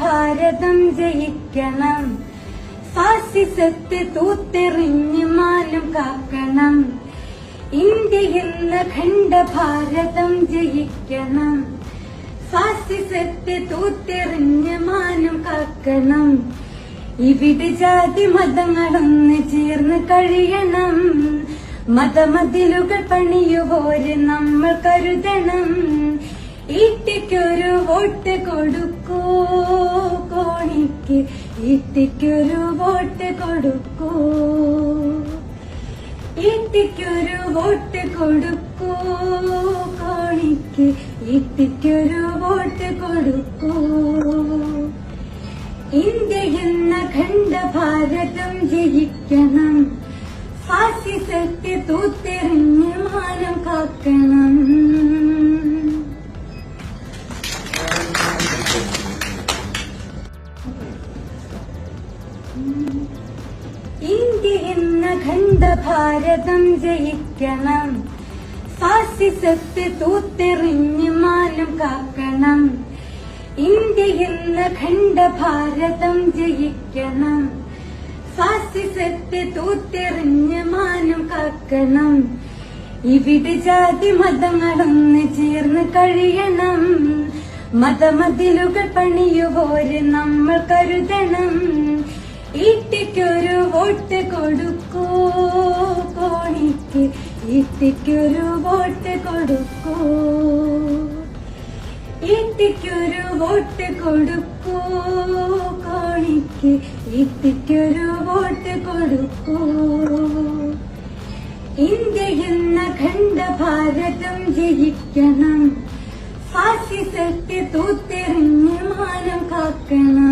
ഭാരതം ജയിക്കണം. ഫാസിസത്തെ തൂത്തെറിഞ്ഞ് മാനം കാക്കണം. ഇന്ത്യ എന്ന ഖണ്ഡ ഭാരതം ജയിക്കണം. മാനം കാക്കണം ഇവിടെ ജാതി മതങ്ങളൊന്ന് ചേർന്ന് കഴിയണം. മതമതിലുകൾ പണിയുപോര് നമ്മൾ കരുതണം. ഇട്ടിക്കൊരു വോട്ട് കൊടുക്കൂ കോണിക്ക്. ഇട്ടിക്കൊരു വോട്ട് കൊടുക്കൂ. ഇട്ടിക്കൊരു വോട്ട് കൊടുക്കൂ കോണിക്ക്. ഈട്ടിക്കൊരു വോട്ട് കൊടുക്കൂ. ഇന്ത്യ എന്ന ഖണ്ഡ ഭാരതം ജയിക്കണം. ഫാസിസത്തെ തൂത്തെറിഞ്ഞ് മാനം കാക്കണം. ഇന്ത്യ എന്ന ഖണ്ഡ ഭാരതം ജയിക്കണം. ഫാസിസത്തെ തൂത്തെറിഞ്ഞ് മാനം കാക്കണം. ഇന്ത്യ എന്ന ഖണ്ഡ ഭാരതം ജയിക്കണം. ഫാസിസത്തെ തൂത്തെറിഞ്ഞ് മാനം കാക്കണം. ഇവിടെ ജാതി മതങ്ങളൊന്ന് ചേർന്ന് കഴിയണം. മതമതിലുകൾ പണിയുപോലെ നമ്മൾ കരുതണം. ഈട്ടിക്കൊരു വോട്ട് കൊടുക്കും. ഈട്ടിക്കൊരു വോട്ട് കൊടുക്കൂ. ഇന്ത്യക്കൊരു വോട്ട് കൊടുക്കൂ. കോണിക്ക് ഇന്ത്യക്കൊരു വോട്ട് കൊടുക്കൂ. ഇന്ത്യ എന്ന ഖണ്ഡ ഭാരതം ജയിക്കണം. ഫാസിസത്തെ തൂത്തെറിഞ്ഞ് മാനം കാക്കണം.